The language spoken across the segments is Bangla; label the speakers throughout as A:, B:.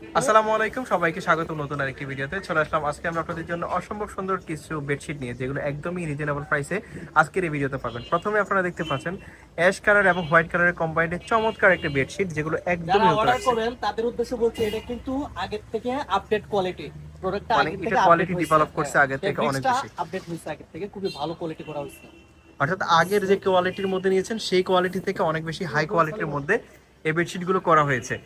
A: আসসালামু আলাইকুম সবাইকে স্বাগত নতুন আরেকটি ভিডিওতে। চলে আসলাম আজকে আমরা আপনাদের জন্য অসম্ভব সুন্দর কিছু বেডশিট নিয়ে যেগুলো একদমই রিজনেবল প্রাইসে আজকের এই ভিডিওতে পাবেন। প্রথমে আপনারা দেখতে পাচ্ছেন অ্যাশ কালার এবং হোয়াইট কালারের কম্বাইন্ডে চমৎকার একটা বেডশিট যেগুলো একদমই
B: অর্ডার করবেন তাদের উদ্দেশ্য বলছি এটা কিন্তু আগের থেকে আপডেট কোয়ালিটি প্রোডাক্টটা
A: এটা
B: থেকে
A: quality develop করছে আগের থেকে অনেক বেশি।
B: আপডেট হয়েছে আগের থেকে খুবই ভালো কোয়ালিটি করা হয়েছে।
A: অর্থাৎ আগের যে কোয়ালিটির মধ্যে নিয়েছেন সেই কোয়ালিটি থেকে অনেক বেশি হাই কোয়ালিটির মধ্যে এই বেডশিটগুলো করা হয়েছে।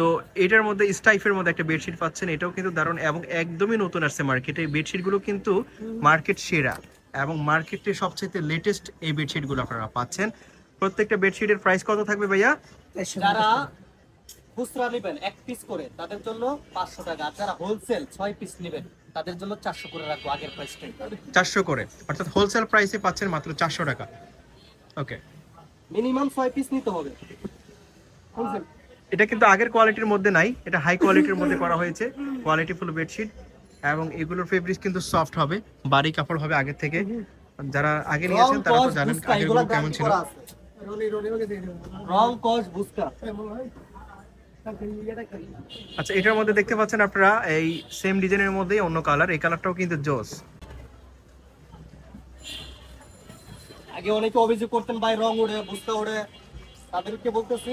A: তো এটার মধ্যে স্টাইফের মধ্যে একটা বেডশিট পাচ্ছেন এটাও কিন্তু দারুণ এবং একদমই নতুন আসছে মার্কেটে এই বেডশিটগুলো কিন্তু মার্কেট সেরা এবং মার্কেটে সবচেয়ে লেটেস্ট এই বেডশিটগুলো আপনারা পাচ্ছেন। প্রত্যেকটা বেডশিটের প্রাইস কত থাকবে ভাইয়া?
B: যারা খুচরা নেবেন এক পিস করে তাদের জন্য পাঁচশো টাকা। আর যারা হোলসেল ছয় পিস নেবেন তাদের জন্য চারশো করে রাখব আগের প্রাইসটাই
A: চারশো করে। অর্থাৎ হোলসেল প্রাইসে পাচ্ছেন মাত্র চারশো টাকা। ওকে
B: মিনিমাম ছয় পিস নিতে হবে। হোলসেল
A: এটা কিন্তু আগের কোয়ালিটির মধ্যে নাই এটা হাই কোয়ালিটির মধ্যে করা হয়েছে কোয়ালিটি ফুল বেডশিট এবং এগুলোর ফেব্রিক্স কিন্তু সফট হবে বাড়ি কাপড় হবে আগের থেকে। যারা আগে নিয়েছেন তারা তো জানেন আগেরগুলো কেমন ছিল।
B: রং কস বুস্কা
A: আচ্ছা এটার মধ্যে দেখতে পাচ্ছেন আপনারা এই সেম ডিজাইনের মধ্যেই অন্য কালার এই কালারটাও কিন্তু জোস।
B: আগে অনেকে অভিযোগ করতেন ভাই রং উড়ে বুস্কা উড়ে তাদেরকে বলতেছি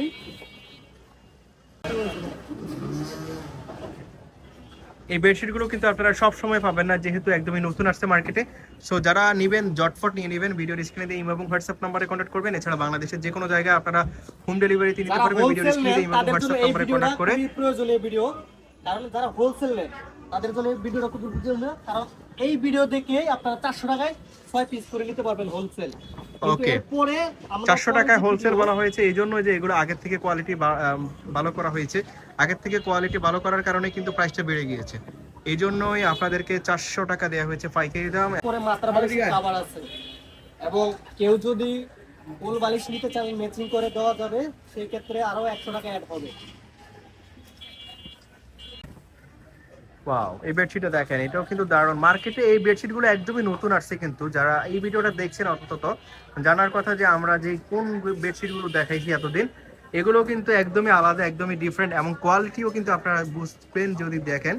A: এই বেডশিটগুলো কিন্তু আপনারা সব সময় পাবেন না যেহেতু একদমই নতুন আসছে মার্কেটে সো যারা নেবেন জটফট নিয়ে নেবেন ভিডিওর স্ক্রিনে দিয়ে ইমো এবং হোয়াটসঅ্যাপ নাম্বারে কন্ট্যাক্ট করবেন। এছাড়া বাংলাদেশের যে কোনো জায়গায় আপনারা হোম ডেলিভারিতে নিতে পারবেন ভিডিওর স্ক্রিনে দিয়ে ইমো এবং হোয়াটসঅ্যাপ নাম্বারে কন্ট্যাক্ট করে।
B: প্রয়োজনীয় ভিডিও। কারণ যারা হোলসেল নেন তাদের জন্য ভিডিওটা খুবই প্রয়োজনীয় কারণ এই ভিডিও দেখে আপনারা চারশো টাকায় ছয় পিস করে নিতে পারবেন হোলসেল. পরে
A: চারশো টাকায় হোলসেল বলা হয়েছে এই জন্য যে এগুলো আগের থেকে কোয়ালিটি ভালো করা হয়েছে। আগের থেকে কোয়ালিটি ভালো করার কারণে কিন্তু প্রাইসটা বেড়ে গিয়েছে। এই জন্যই আপনাদেরকে চারশো টাকা দেওয়া হয়েছে পাইকারি দাম।
B: পরে মাত্রা বালিশ খাবার আছে। এবং কেউ যদি ফুল বালিশ নিতে চান ম্যাচিং করে দেওয়া যাবে সেই ক্ষেত্রে আরও একশো টাকা অ্যাড হবে।
A: ওয়াও এই বেডশিটটা দেখেন, এটাও কিন্তু দারুণ। মার্কেটে এই বেডশিটগুলো একদমই নতুন আসছে কিন্তু, যারা এই ভিডিওটা দেখছেন অন্তত, জানার কথা যে আমরা যে কোন বেডশিটগুলো দেখাইছি এতদিন, এগুলো কিন্তু একদমই আলাদা, একদমই ডিফারেন্ট এবং কোয়ালিটিও কিন্তু আপনারা বুঝবেন যদি দেখেন।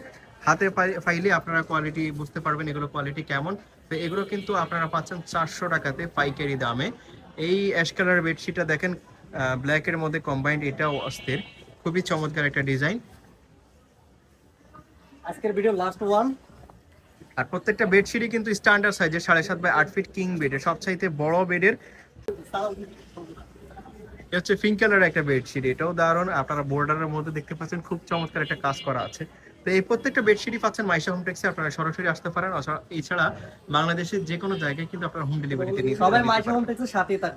A: হাতে পাই- পাইলে আপনারা কোয়ালিটি বুঝতে পারবেন এগুলো কোয়ালিটি কেমন। তো এগুলো কিন্তু আপনারা পাচ্ছেন চারশো টাকাতে পাইকারি দামে। এই অ্যাশ কালার বেডশিটটা দেখেন ব্ল্যাকের মধ্যে কম্বাইন্ড এটাও অস্থির। খুবই চমৎকার একটা ডিজাইন
B: আজকের ভিডিও লাস্ট ওয়ান
A: আর প্রত্যেকটা বেডশিটই কিন্তু স্ট্যান্ডার্ড সাইজের সাড়ে সাত বাই আট ফিট কিং বেডের সবচাইতে বড় বেডের এটা হচ্ছে পিঙ্ক কালার একটা বেডশিট এটাও দারুণ। আপনারা বর্ডারের মধ্যে দেখতে পাচ্ছেন খুব চমৎকার একটা কাজ করা আছে। তো এই প্রত্যেকটা বেডশিটই পাচ্ছেন মাইশা হোম টেক্সে আপনারা সরাসরি আসতে পারেন। এছাড়া বাংলাদেশের যে কোনো জায়গায় কিন্তু আপনারা হোম ডেলিভারিতে নিতে
B: সবাই
A: পারেন।
B: হোম টেক্সের সাথেই থাকবে।